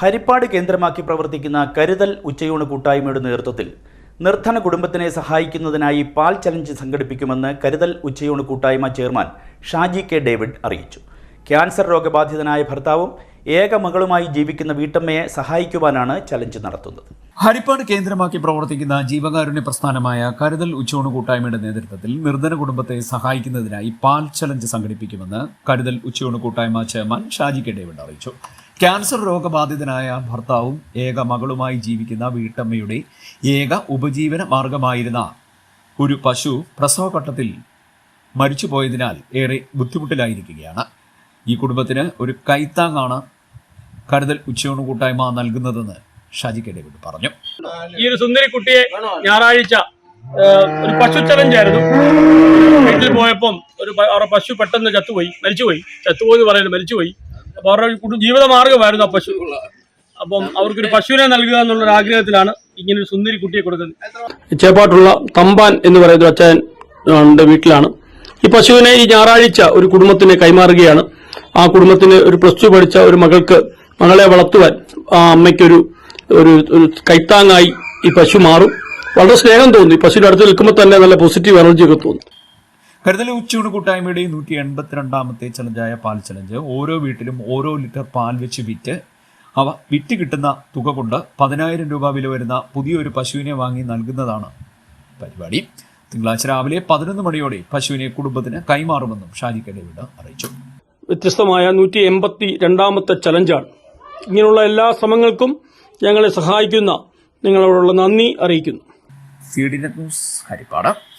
ഹരിപ്പാട് കേന്ദ്രമാക്കി പ്രവർത്തിക്കുന്ന കരുതൽ ഉച്ചയൂണ് കൂട്ടായ്മയുടെ നേതൃത്വത്തിൽ നിർധന കുടുംബത്തിനെ സഹായിക്കുന്നതിനായി പാൽ ചലഞ്ച് സംഘടിപ്പിക്കുമെന്ന് കരുതൽ ഉച്ചയൂണ് കൂട്ടായ്മ ചെയർമാൻ ഷാജി കെ ഡേവിഡ് അറിയിച്ചു. ക്യാൻസർ രോഗബാധിതനായ ഭർത്താവും ഏക മകളുമായി ജീവിക്കുന്ന വീട്ടമ്മയെ സഹായിക്കുവാനാണ് ചലഞ്ച് നടത്തുന്നത്. ഹരിപ്പാട് കേന്ദ്രമാക്കി പ്രവർത്തിക്കുന്ന ജീവകാരുണ്യ പ്രസ്ഥാനമായ കരുതൽ ഉച്ചയൂണ് കൂട്ടായ്മയുടെ നേതൃത്വത്തിൽ നിർധന കുടുംബത്തെ സഹായിക്കുന്നതിനായി പാൽ ചലഞ്ച് സംഘടിപ്പിക്കുമെന്ന് കരുതൽ ഉച്ചയൂണ് കൂട്ടായ്മ ചെയർമാൻ ഷാജി കെ ഡേവിഡ് അറിയിച്ചു. ക്യാൻസർ രോഗബാധിതനായ ഭർത്താവും ഏക മകളുമായി ജീവിക്കുന്ന വീട്ടമ്മയുടെ ഏക ഉപജീവന മാർഗമായിരുന്ന ഒരു പശു പ്രസവഘട്ടത്തിൽ മരിച്ചുപോയതിനാൽ ഏറെ ബുദ്ധിമുട്ടിലായിരിക്കുകയാണ്. ഈ കുടുംബത്തിന് ഒരു കൈത്താങ്ങാണ് കരുതൽ ഉച്ചയൂണ് കൂട്ടായ്മ നൽകുന്നതെന്ന് ഷാജി കെ ഡേവിഡ് പറഞ്ഞു. ഈ ഒരു സുന്ദരി കുട്ടിയെ ഞായറാഴ്ച ഒരു പശു ചലഞ്ച് ആയിരുന്നു വീട്ടിൽ പോയപ്പം ഒരു പശു പെട്ടെന്ന് ചത്തുപോയി മരിച്ചുപോയി. ചത്തുപോയി എന്ന് പറയുന്നത് മരിച്ചുപോയി. അപ്പൊ അവരുടെ ജീവിത മാർഗമായിരുന്നു ആ പശു. അപ്പം അവർക്കൊരു പശുവിനെ നൽകുക എന്നുള്ള ഒരു ആഗ്രഹത്തിലാണ് ഇങ്ങനെ ഒരു സുന്ദരി കുട്ടിയെ കൊടുക്കുന്നത്. ചേപ്പാട്ടുള്ള തമ്പാൻ എന്ന് പറയുന്ന അച്ഛന്റെ അച്ഛൻ വീട്ടിലാണ്. ഈ പശുവിനെ ഈ ഞായറാഴ്ച ഒരു കുടുംബത്തിന് കൈമാറുകയാണ്. ആ കുടുംബത്തിന് ഒരു പ്ലസ് ടു പഠിച്ച ഒരു മകൾക്ക് മകളെ വളർത്തുവാൻ ആ അമ്മയ്ക്കൊരു ഒരു ഒരു കൈത്താങ്ങായി ഈ പശു മാറും. വളരെ സ്നേഹം തോന്നി പശുവിന്റെ അടുത്ത് നിൽക്കുമ്പോൾ തന്നെ നല്ല പോസിറ്റീവ് എനർജി ഒക്കെ തോന്നും. കരുതൽ ഉച്ചയൂട് കൂട്ടായ്മയുടെ നൂറ്റി എൺപത്തിരണ്ടാമത്തെ ചലഞ്ചായ പാൽ ചലഞ്ച്. ഓരോ വീട്ടിലും ഓരോ ലിറ്റർ പാൽ വെച്ച് വിറ്റ് അവ വിറ്റ് കിട്ടുന്ന തുക കൊണ്ട് പതിനായിരം രൂപ വില വരുന്ന പുതിയൊരു പശുവിനെ വാങ്ങി നൽകുന്നതാണ് പരിപാടി. തിങ്കളാഴ്ച രാവിലെ പതിനൊന്ന് മണിയോടെ പശുവിനെ കുടുംബത്തിന് കൈമാറുമെന്നും ഷാജി കെ ഡേവിഡ് അറിയിച്ചു. വ്യത്യസ്തമായ നൂറ്റി എൺപത്തി രണ്ടാമത്തെ ചലഞ്ചാണ്. ഇങ്ങനെയുള്ള എല്ലാ ശ്രമങ്ങൾക്കും ഞങ്ങളെ സഹായിക്കുന്ന നിങ്ങളോടുള്ള നന്ദി അറിയിക്കുന്നു. C D news Harippad.